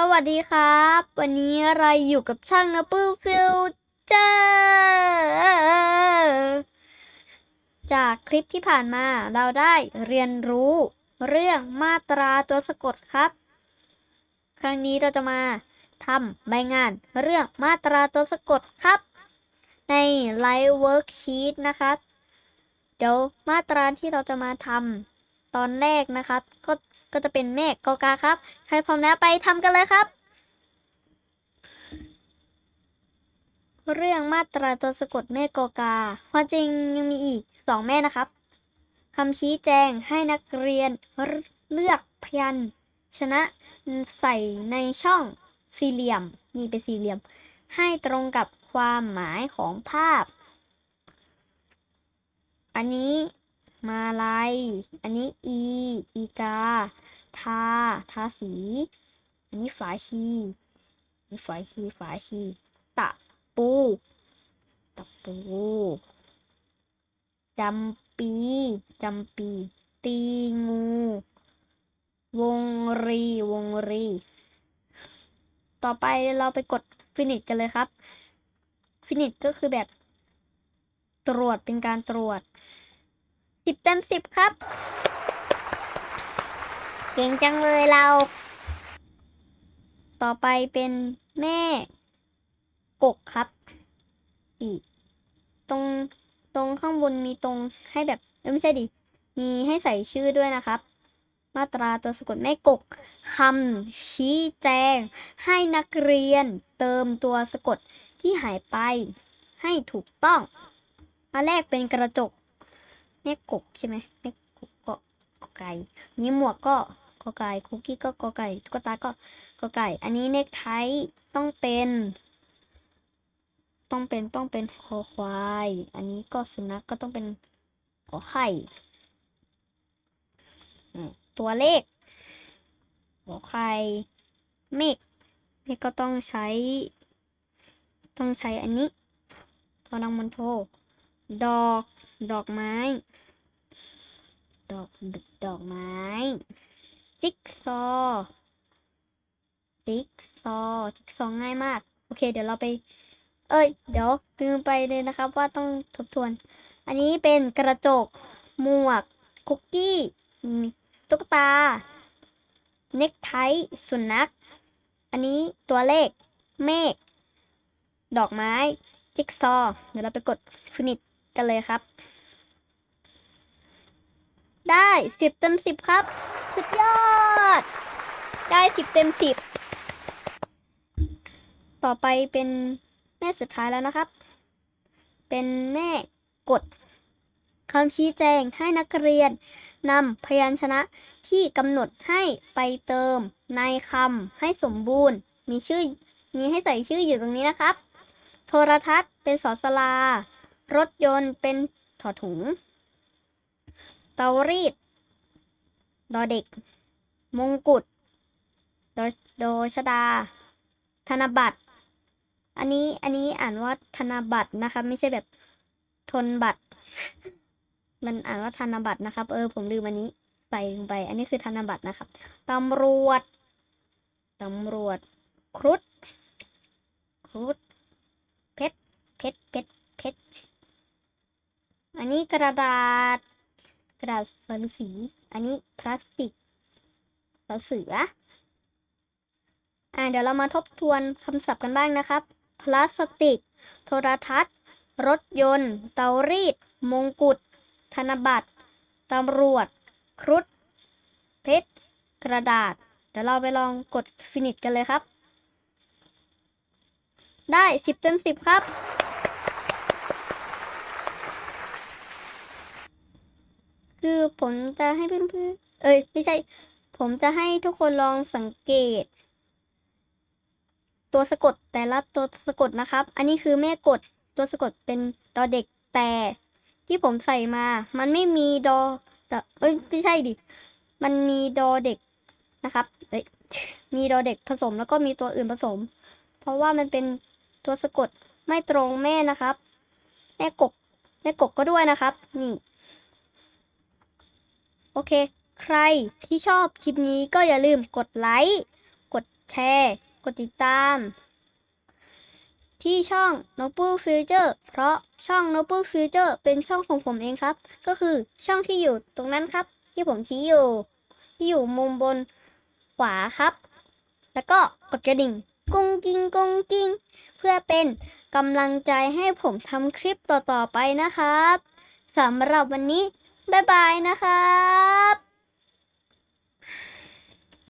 สวัสดีครับ วันนี้เราอยู่กับช่างนะปื้ฟิวเจอร์จากคลิปที่ผ่านมาเราได้เรียนรู้เรื่องมาตราตัวสะกดครับ ครั้งนี้เราจะมาทำใบงานเรื่องมาตราตัวสะกดครับ ใน Live Worksheet นะครับ เดี๋ยวมาตราที่เราจะมาทำตอนแรกนะครับ ก็ ก็จะเป็นเมฆกอกาครับ ใครพร้อมแล้วไปทำกันเลยครับ เรื่องมาตราตัวสะกดเมฆกอกาความจริงยังมีอีกสองแม่นะครับคำชี้แจงให้นักเรียนเลือกพยัญชนะใส่ในช่องสี่เหลี่ยม นี่เป็นสี่เหลี่ยม ให้ตรงกับความหมายของภาพ อันนี้ มาลายอันนี้อี อีกา ทา ทาสี อันนี้ฝาชีอันนี้ฝาชีฝาชี ตะปู ตะปูจำปีจำปี ตีงู วงรี วงรี ต่อไปเราไปกดฟินิชกันเลยครับ ฟินิชก็คือแบบ ตรวจเป็นการตรวจ สิบเต็มสิบครับ เก่งจังเลยเรา ต่อไปเป็นแม่กกครับอีกตรงตรงข้างบนมีตรงให้แบบไม่ใช่ดิ มีให้ใส่ชื่อด้วยนะครับ มาตราตัวสะกดแม่กกคำชี้แจง ให้นักเรียนเติมตัวสะกดที่หายไปให้ถูกต้องอันแรกเป็นกระจก แม่กกใช่ไหมแม่กกก็กอไก่นี่หมวกก็กอไก่คุกกี้ก็กอไก่ตุ๊กตาก็กอไก่ อันนี้เนคไทต้องเป็น ต้องเป็นต้องเป็นคอควาย อันนี้ก็สุนัขกก็ต้องเป็นขอไข่ตัวเลขขอไข่เมฆนี่ก็ต้องใช้ ต้องใช้อันนี้ทอนังมันโทดอก ดอกไม้ ดอกดอกไม้ จิ๊กซอ จิ๊กซอ จิ๊กซอง่ายมาก โอเค เดี๋ยวเราไป เอ้ย เดี๋ยวลืมไปเลยนะครับว่าต้องทบทวน อันนี้เป็นกระจก หมวก คุกกี้ ตุ๊กตา เน็กไทสุนัข อันนี้ตัวเลข เมฆ ดอกไม้ จิ๊กซอ เดี๋ยวเราไปกดฟินิช กันเลยครับ ได้สิบเต็มสิบครับ สุดยอด ได้สิบเต็มสิบต่อไปเป็นแม่สุดท้ายแล้วนะครับ เป็นแม่กดคำชี้แจงให้นักเรียนนำพยัญชนะที่กำหนดให้ไปเติมในคำให้สมบูรณ์ มีชื่อมีให้ใส่ชื่ออยู่ตรงนี้นะครับ โทรทัศน์เป็นสอสลา รถยนต์เป็นถอถุง เตารีด ดอเด็ก มงกุฎดโดชดา ธนบัตร อันนี้อันนี้อ่านว่าธนบัตรนะครับไม่ใช่แบบทนบัตร มันอ่านว่าธนบัตรนะครับ เออ ผมลืมอันนี้ใส่ลงไป อันนี้คือธนบัตรนะครับตำรวจตำรวจ ครุฑครุฑเพชรเพชรเพชรเพชร อันนี้กระดาษ กระดาษสังสี อันนี้พลาสติกเสือ อ่า เดี๋ยวเรามาทบทวนคำศัพท์กันบ้างนะครับ พลาสติก โทรทัศน์ รถยนต์ เตารีด มงกุฎ ธนบัตร ตำรวจ ครุฑ เพชร กระดาษ เดี๋ยวเราไปลองกดฟินิชกันเลยครับ ได้สิบเต็มสิบครับ คือผมจะให้เพื่อนๆเอ้ยไม่ใช่ ผมจะให้ทุกคนลองสังเกต ตัวสะกดแต่ละตัวสะกดนะครับ อันนี้คือแม่กดตัวสะกดเป็นดอเด็กแต่ที่ผมใส่มา มันไม่มีดอแต่เอ้ยไม่ใช่ดิ มันมีดอเด็กนะครับเอ้ยมีดอเด็กผสมแล้วก็มีตัวอื่นผสม เพราะว่ามันเป็นตัวสะกดไม่ตรงแม่นะครับ แม่กกแม่กกก็ด้วยนะครับ นี่ โอเค ใครที่ชอบคลิปนี้ก็อย่าลืมกดไลค์ กดแชร์ กดติดตาม ที่ช่อง Noble Future เพราะช่อง Noble Future เป็นช่องของผมเองครับ ก็คือช่องที่อยู่ตรงนั้นครับ ที่ผมชี้อยู่ ที่อยู่มุมบนขวาครับ แล้วก็กดกระดิ่งกุ้งกิ้งกุ้งกิ้งเพื่อเป็นกำลังใจให้ผมทำคลิปต่อๆไปนะครับสำหรับวันนี้ บ๊ายบายนะครับ